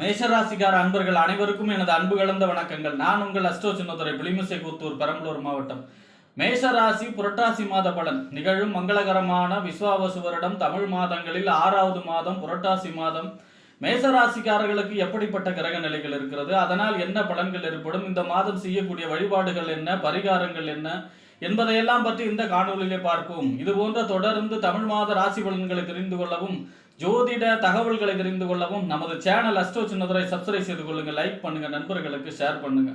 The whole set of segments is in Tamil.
மேஷராசிக்கார அன்பர்கள் அனைவருக்கும் எனது அன்பு கலந்த வணக்கங்கள். நான் உங்கள் அஷ்டோ சின்னதுரை புலிமிசை கூத்தூர் பெரம்பலூர் மாவட்டம். மேஷராசி புரட்டாசி மாத பலன். நிகழும் மங்களகரமான விஸ்வாவசு வருடம் தமிழ் மாதங்களில் ஆறாவது மாதம் புரட்டாசி மாதம். மேசராசிக்காரர்களுக்கு எப்படிப்பட்ட கிரக நிலைகள் இருக்கிறது? அதனால் என்ன பலன்கள் ஏற்படும்? இந்த மாதம் செய்யக்கூடிய வழிபாடுகள் என்ன? பரிகாரங்கள் என்ன? என்பதையெல்லாம் பற்றி இந்த காணொலியிலே பார்ப்போம். இது போன்ற தொடர்ந்து தமிழ் மாத ராசி பலன்களை தெரிந்து கொள்ளவும் ஜோதிட தகவல்களை தெரிந்து கொள்ளவும் நமது சேனல் அஸ்டோ சின்னதுரை சப்ஸ்கிரைப் செய்து கொள்ளுங்க லைக் பண்ணுங்க நண்பர்களுக்கு ஷேர் பண்ணுங்க.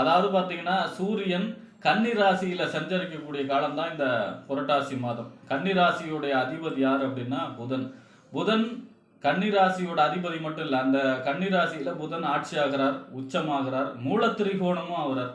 அதாவது பார்த்தீங்கன்னா சூரியன் கன்னி ராசியில சஞ்சரிக்கக்கூடிய காலம்தான் இந்த புரட்டாசி மாதம். கன்னி ராசியுடைய அதிபதி யார் அப்படின்னா புதன். புதன் கன்னி ராசியோட அதிபதி மட்டும் இல்லை அந்த கன்னி ராசியில புதன் ஆட்சி ஆகிறார் உச்சமாகிறார் மூலத்திரிகோணமும் ஆகிறார்.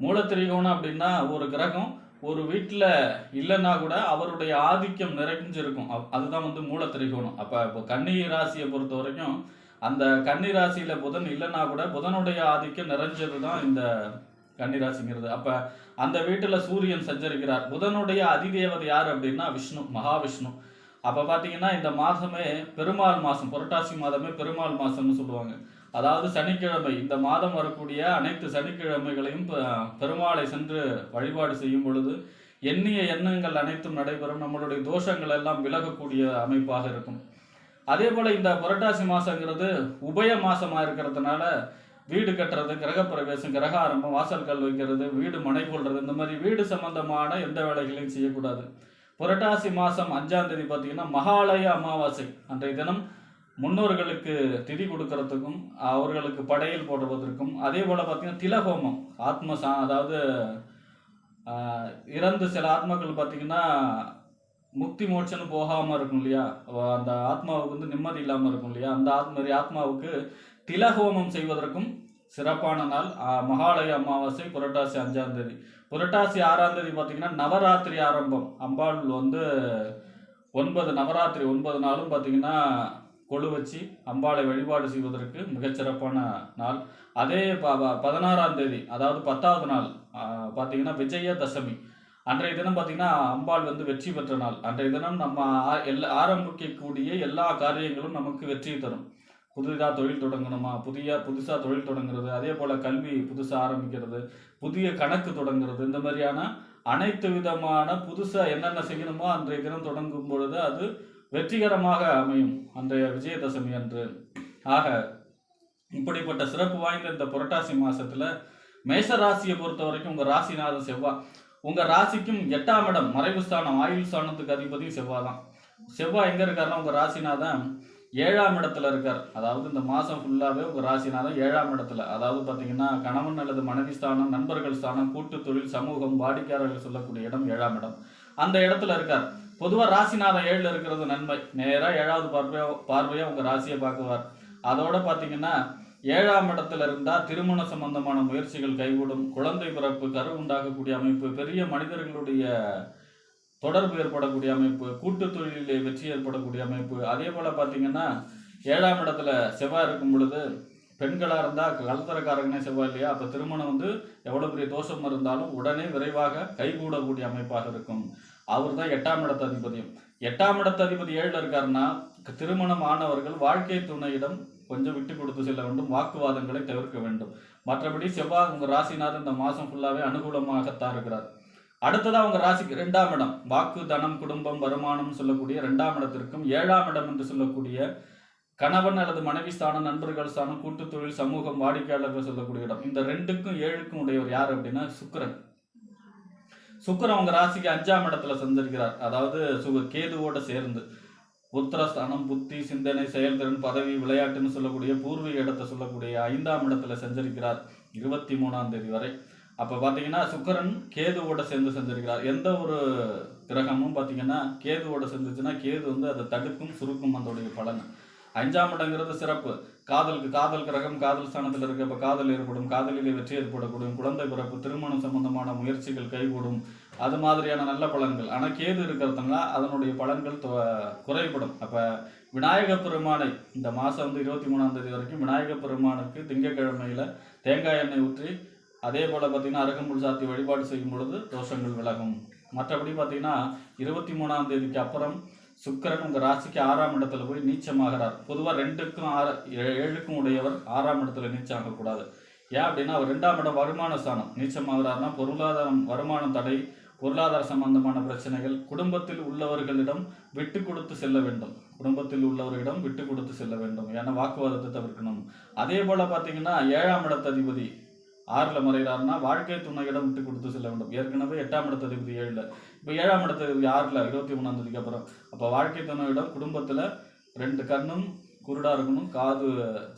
மூலத்திரிகோணம் அப்படின்னா ஒரு கிரகம் ஒரு வீட்டில் இல்லைன்னா கூட அவருடைய ஆதிக்கம் நிறைஞ்சிருக்கும். அப்- அதுதான் வந்து மூலத்திரிகோணம். அப்போ இப்போ கன்னி ராசியை பொறுத்த வரைக்கும் அந்த கன்னி ராசியில் புதன் இல்லைன்னா கூட புதனுடைய ஆதிக்கம் நிறைஞ்சது தான் இந்த கன்னி ராசிங்கிறது. அந்த வீட்டில் சூரியன் சஞ்சரிக்கிறார். புதனுடைய அதிதேவதை யார் அப்படின்னா விஷ்ணு மகாவிஷ்ணு. அப்போ பார்த்தீங்கன்னா இந்த மாதமே பெருமாள் மாதம் புரட்டாசி மாதமே பெருமாள் மாதம்னு சொல்லுவாங்க. அதாவது சனிக்கிழமை இந்த மாதம் வரக்கூடிய அனைத்து சனிக்கிழமைகளையும் பெருமாளை சென்று வழிபாடு செய்யும் பொழுது எண்ணிய எண்ணங்கள் அனைத்தும் நடைபெறும். நம்மளுடைய தோஷங்கள் எல்லாம் விலகக்கூடிய அமைப்பாக இருக்கும். அதே போல் இந்த புரட்டாசி மாதங்கிறது உபய மாதமாக இருக்கிறதுனால வீடு கட்டுறது கிரகப்பிரவேசம் கிரக ஆரம்பம் வாசல்கள் வைக்கிறது வீடு மனை கொள்வது இந்த மாதிரி வீடு சம்பந்தமான எந்த வேலைகளையும் செய்யக்கூடாது. புரட்டாசி மாதம் அஞ்சாம் தேதி பார்த்தீங்கன்னா மகாலய அமாவாசை அன்றைய தினம் முன்னோர்களுக்கு திதி கொடுக்கறதுக்கும் அவர்களுக்கு படையல் போடுவதற்கும் அதே போல் பார்த்தீங்கன்னா திலஹோமம் ஆத்ம சா அதாவது இறந்து சில ஆத்மாக்கள் பார்த்தீங்கன்னா முக்தி மோட்சம்னு போகாமல் இருக்கும் இல்லையா? அந்த ஆத்மாவுக்கு வந்து நிம்மதி இல்லாமல் இருக்கும் இல்லையா? அந்த ஆத்ம ஆத்மாவுக்கு திலஹோமம் செய்வதற்கும் சிறப்பான நாள். மகாலய அமாவாசை புரட்டாசி அஞ்சாம் தேதி. புரட்டாசி ஆறாம் தேதி பார்த்தீங்கன்னா நவராத்திரி ஆரம்பம். அம்பாள் வந்து ஒன்பது நவராத்திரி ஒன்பது நாளும் பார்த்தீங்கன்னா கொழு வச்சு அம்பாளை வழிபாடு செய்வதற்கு மிகச்சிறப்பான நாள். அதே ப ப- பதினாறாம் தேதி அதாவது பத்தாவது நாள் பார்த்தீங்கன்னா விஜய தசமி. அன்றைய தினம் பார்த்தீங்கன்னா அம்பாள் வந்து வெற்றி பெற்ற நாள். அன்றைய தினம் நம்ம ஆ- எல்லா ஆரம்பிக்கக்கூடிய எல்லா காரியங்களும் நமக்கு வெற்றி தரும். புதிதாக தொழில் தொடங்கணுமா? புதிய புதுசாக தொழில் தொடங்குறது அதே போல் கல்வி புதுசாக ஆரம்பிக்கிறது புதிய கணக்கு தொடங்குறது இந்த மாதிரியான அனைத்து விதமான புதுசாக என்னென்ன செய்யணுமோ அன்றைய தினம் தொடங்கும் பொழுது அது வெற்றிகரமாக அமையும். அன்றைய விஜயதசமி அன்று. ஆக இப்படிப்பட்ட சிறப்பு வாய்ந்த இந்த புரட்டாசி மாதத்தில் மேஷ ராசியை பொறுத்த வரைக்கும் உங்கள் ராசிநாதன் செவ்வாய் உங்கள் ராசிக்கும் எட்டாம் இடம் மறைவு ஸ்தானம் ஆயுள் ஸ்தானத்துக்கு அதிபதியும் செவ்வாய் தான் செவ்வாய் எங்கே இருக்காருன்னா உங்கள் ராசிநாதன் ஏழாம் இடத்துல இருக்கார். அதாவது இந்த மாசம் ஃபுல்லாவே உங்க ராசிநாதன் ஏழாம் இடத்துல. அதாவது பாத்தீங்கன்னா கணவன் அல்லது மனைவி ஸ்தானம் நண்பர்கள் ஸ்தானம் கூட்டு தொழில் சமூகம் வாடிக்கையாளர்கள் சொல்லக்கூடிய இடம் ஏழாம் இடம். அந்த இடத்துல இருக்கார். பொதுவாக ராசிநாதன் ஏழில் இருக்கிறது நன்மை. நேராக ஏழாவது பார்வையா பார்வையாக உங்கள் ராசியை பார்க்குவார். அதோட பார்த்தீங்கன்னா ஏழாம் இடத்துல இருந்தால் திருமண சம்பந்தமான முயற்சிகள் கைகூடும். குழந்தை பிறப்பு கரு உண்டாகக்கூடிய அமைப்பு பெரிய மனிதர்களுடைய தொடர்பு ஏற்படக்கூடிய அமைப்பு கூட்டு தொழிலிலே வெற்றி ஏற்படக்கூடிய அமைப்பு. அதே போல் பார்த்திங்கன்னா ஏழாம் இடத்துல செவ்வாய் இருக்கும் பொழுது பெண்களாக இருந்தால் கலத்தரக்காரங்கனே செவ்வாய் இல்லையா? அப்போ திருமணம் வந்து எவ்வளோ பெரிய தோஷம் இருந்தாலும் உடனே விரைவாக கைகூடக்கூடிய அமைப்பாக இருக்கும். அவர் தான் எட்டாம் இடத்து அதிபதியும் எட்டாம் இடத்து அதிபதி ஏழில் இருக்காருன்னா திருமணம் ஆனவர்கள் வாழ்க்கை துணையிடம் கொஞ்சம் விட்டு கொடுத்து செல்ல வேண்டும் வாக்குவாதங்களை தவிர்க்க வேண்டும். மற்றபடி செவ்வாய் உங்கள் ராசிநாதன் இந்த மாதம் ஃபுல்லாகவே அனுகூலமாகத்தான் இருக்கிறார். அடுத்ததா உங்க ராசிக்கு ரெண்டாம் இடம். வாக்கு தனம் குடும்பம் வருமானம் சொல்லக்கூடிய ரெண்டாம் இடத்திற்கும் ஏழாம் இடம் என்று சொல்லக்கூடிய கணவன் அல்லது மனைவி ஸ்தானம் நண்பர்கள் ஸ்தானம் கூட்டு தொழில் சமூகம் வாடிக்கையாளர்கள் சொல்லக்கூடிய இடம். இந்த ரெண்டுக்கும் ஏழுக்கும் உடையவர் யார் அப்படின்னா சுக்கிரன். சுக்கரன் உங்க ராசிக்கு அஞ்சாம் இடத்துல சந்திருக்கிறார். அதாவது சுக கேதுவோட சேர்ந்து புத்திரஸ்தானம் புத்தி சிந்தனை செயல்திறன் பதவி விளையாட்டுன்னு சொல்லக்கூடிய பூர்வீக இடத்தை சொல்லக்கூடிய ஐந்தாம் இடத்துல சஞ்சரிக்கிறார் இருபத்தி மூணாம் தேதி வரை. அப்ப பாத்தீங்கன்னா சுக்கரன் கேதுவோட சேர்ந்து செஞ்சிருக்கிறார். எந்த ஒரு கிரகமும் பாத்தீங்கன்னா கேதுவோட சேர்ந்துச்சுன்னா கேது வந்து அதை தடுக்கும் சுருக்கும் அதோடைய பலன். அஞ்சாம் இடங்கிறது சிறப்பு. காதலுக்கு காதல் கிரகம் காதல் ஸ்தானத்தில் இருக்க. இப்போ காதல் ஏற்படும் காதலிலே வெற்றி ஏற்படக்கூடும் குழந்தை பிறப்பு திருமணம் சம்பந்தமான முயற்சிகள் கைகூடும். அது மாதிரியான நல்ல பலன்கள். ஆனால் கேது இருக்கிறதுனால அதனுடைய பலன்கள் தொ- குறைபடும். அப்போ விநாயக பெருமானை இந்த மாதம் வந்து இருபத்தி மூணாம் தேதி வரைக்கும் விநாயக பெருமானுக்கு திங்கக்கிழமையில் தேங்காய் எண்ணெய் ஊற்றி அதே போல் பார்த்தீங்கன்னா அருகம்புல் சாத்தி வழிபாடு செய்யும் பொழுது தோஷங்கள் விலகும். மற்றபடி பார்த்தீங்கன்னா இருபத்தி மூணாம் தேதிக்கு அப்புறம் சுக்கரன் உங்கள் ராசிக்கு ஆறாம் இடத்துல போய் நீச்சமாகிறார். பொதுவாக ரெண்டுக்கும் ஆறு ஏ- ஏழுக்கும் உடையவர் ஆறாம் இடத்துல நீச்சமாகக்கூடாது. ஏன் அப்படின்னா அவர் ரெண்டாம் இடம் வருமான ஸ்தானம் நீச்சமாகிறார்னா பொருளாதாரம் வருமானம் தடை பொருளாதார சம்பந்தமான பிரச்சனைகள் குடும்பத்தில் உள்ளவர்களிடம் விட்டு கொடுத்து செல்ல வேண்டும். குடும்பத்தில் உள்ளவர்களிடம் விட்டு கொடுத்து செல்ல வேண்டும். ஏன்னா வாக்குவாதத்தை தவிர்க்கணும். அதே போல் பார்த்தீங்கன்னா ஏழாம் இடத்ததிபதி ஆறில் மறைகிறாருன்னா வாழ்க்கை துணையிடம் விட்டு கொடுத்து செல்ல வேண்டும். ஏற்கனவே எட்டாம் இடத்ததிபதி ஏழில். இப்போ ஏழாம் இடத்ததிபதி ஆறில் இருபத்தி மூணாம் தேதிக்கு அப்புறம். அப்போ வாழ்க்கை துணையிடம் குடும்பத்தில் ரெண்டு கண்ணும் குருடாக இருக்கணும் காது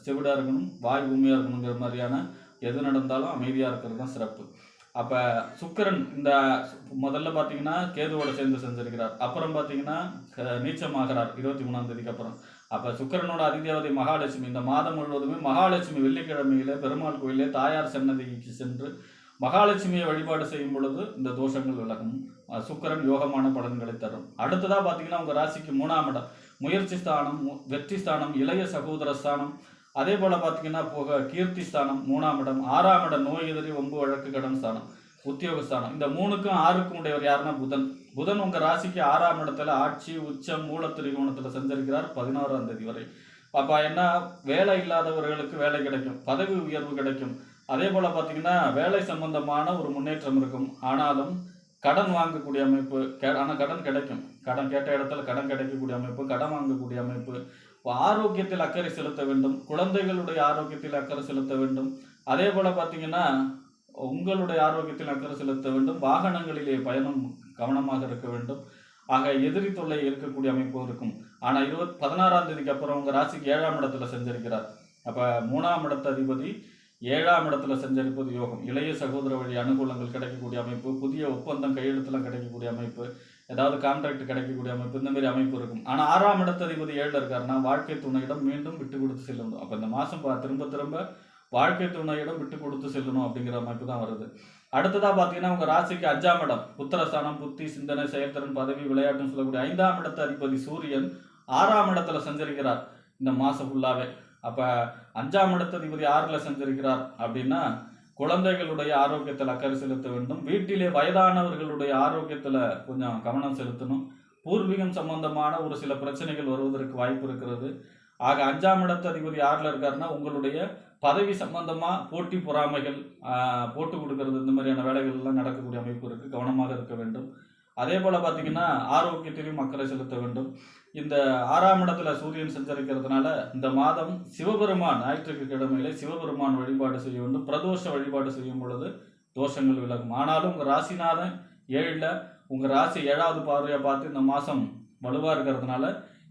செவிடாக இருக்கணும் வாய் பூமியாக இருக்கணுங்கிற மாதிரியான எது நடந்தாலும் அமைதியாக இருக்கிறது தான் சிறப்பு. அப்போ சுக்கிரன் இந்த முதல்ல பார்த்தீங்கன்னா கேதுவோட சேர்ந்து செஞ்சிருக்கிறார். அப்புறம் பார்த்தீங்கன்னா க- நீச்சமாகிறார் இருபத்தி மூணாம் தேதிக்கு அப்புறம். அப்போ சுக்கரனோட அதிதேவதை மகாலட்சுமி இந்த மாதம் முழுவதுமே மகாலட்சுமி வெள்ளிக்கிழமையில பெருமாள் கோயிலே தாயார் சன்னதிக்கு சென்று மகாலட்சுமியை வழிபாடு செய்யும் பொழுது இந்த தோஷங்கள் விலகும். சுக்கரன் சுக்கிரன் யோகமான பலன்களை தரும். அடுத்ததாக பார்த்தீங்கன்னா உங்கள் ராசிக்கு மூணாம் இடம். முயற்சி ஸ்தானம் வெற்றி ஸ்தானம் இளைய சகோதர ஸ்தானம். அதே போல் பார்த்தீங்கன்னா போக கீர்த்தி ஸ்தானம் மூணாம் இடம். ஆறாம் இடம் நோய் எதிரி ஒம்பு வழக்கு கடன் ஸ்தானம். உத்தியோகஸ்தானம். இந்த மூணுக்கும் ஆறுக்கும் உடையவர் யாருன்னா புதன். புதன் உங்க ராசிக்கு ஆறாம் இடத்துல ஆட்சி உச்சம் மூலத்திரிகோணத்துல செஞ்சிருக்கிறார் பதினோராம் தேதி வரை. அப்ப என்ன? வேலை இல்லாதவர்களுக்கு வேலை கிடைக்கும். பதவி உயர்வு கிடைக்கும். அதே போல பாத்தீங்கன்னா வேலை சம்பந்தமான ஒரு முன்னேற்றம் இருக்கும். ஆனாலும் கடன் வாங்கக்கூடிய அமைப்பு ஆனால் கடன் கிடைக்கும். கடன் கேட்ட இடத்துல கடன் கிடைக்கக்கூடிய அமைப்பு கடன் வாங்கக்கூடிய அமைப்பு. ஆரோக்கியத்தில் அக்கறை செலுத்த வேண்டும். குழந்தைகளுடைய ஆரோக்கியத்தில் அக்கறை செலுத்த வேண்டும். அதே போல பார்த்தீங்கன்னா உங்களுடைய ஆரோக்கியத்தில் அக்கறை செலுத்த வேண்டும். வாகனங்களிலே பயணம் கவனமாக இருக்க வேண்டும். ஆக எதிரி தொல்லை இருக்கக்கூடிய அமைப்பு இருக்கும். ஆனா இருபத் பதினாறாம் தேதிக்கு அப்புறம் உங்க ராசிக்கு ஏழாம் இடத்துல செஞ்சிருக்கிறார். அப்ப மூணாம் இடத்த அதிபதி ஏழாம் இடத்துல செஞ்சிருப்பது யோகம். இளைய சகோதர வழி அனுகூலங்கள் கிடைக்கக்கூடிய அமைப்பு புதிய ஒப்பந்தம் கையெழுத்துலாம் கிடைக்கக்கூடிய அமைப்பு ஏதாவது கான்ட்ராக்ட் கிடைக்கக்கூடிய அமைப்பு இந்த மாதிரி அமைப்பு இருக்கும். ஆனால் ஆறாம் இடத்த அதிபதி ஏழுல இருக்காருன்னா வாழ்க்கை துணையிடம் மீண்டும் விட்டு கொடுத்து செல்லணும் அப்போ இந்த மாதம் திரும்ப திரும்ப வாழ்க்கை துணையிடம் விட்டு கொடுத்து செல்லணும் அப்படிங்கிற அமைப்பு தான் வருது. அடுத்ததா பார்த்தீங்கன்னா உங்க ராசிக்கு அஞ்சாம் இடம். புத்திரஸ்தானம் புத்தி சிந்தனை செயல்திறன் பதவி விளையாட்டுன்னு சொல்லக்கூடிய ஐந்தாம் இடத்த அதிபதி சூரியன் ஆறாம் இடத்துல சஞ்சரிக்கிறார். இந்த மாசம் ஃபுல்லாவே அப்ப அஞ்சாம் இடத்த அதிபதி ஆறுல சஞ்சரிக்கிறார் அப்படின்னா குழந்தைகளுடைய ஆரோக்கியத்தில் அக்கறை செலுத்த வேண்டும். வீட்டிலே வயதானவர்களுடைய ஆரோக்கியத்தில் கொஞ்சம் கவனம் செலுத்தணும். பூர்வீகம் சம்பந்தமான ஒரு சில பிரச்சனைகள் வருவதற்கு வாய்ப்பு இருக்கிறது. ஆக அஞ்சாம் இடத்த அதிபதி ஆறுல இருக்காருன்னா உங்களுடைய பதவி சம்பந்தமாக போட்டி பொறாமைகள் போட்டு கொடுக்கறது இந்த மாதிரியான வேலைகள்லாம் நடக்கக்கூடிய அமைப்பு இருக்குது கவனமாக இருக்க வேண்டும். அதே போல் பார்த்திங்கன்னா ஆரோக்கியத்திலையும் அக்கறை செலுத்த வேண்டும். இந்த ஆறாம் இடத்துல சூரியன் சஞ்சரிக்கிறதுனால இந்த மாதம் சிவபெருமான் ஞாயிற்றுக்கிழமையில சிவபெருமான் வழிபாடு செய்ய வேண்டும். பிரதோஷ வழிபாடு செய்யும் பொழுது தோஷங்கள் விலகும். ஆனாலும் உங்கள் ராசிநாதன் ஏழில் உங்கள் ராசி ஏழாவது பார்வையை பார்த்து இந்த மாதம் வலுவாக இருக்கிறதுனால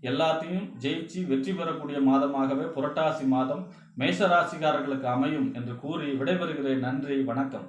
எல்லாத்தையும் ஜெயிச்சு வெற்றி பெறக்கூடிய மாதமாகவே புரட்டாசி மாதம் மேஷராசிக்காரர்களுக்கு அமையும் என்று கூறி விடைபெறுகிறேன். நன்றி வணக்கம்.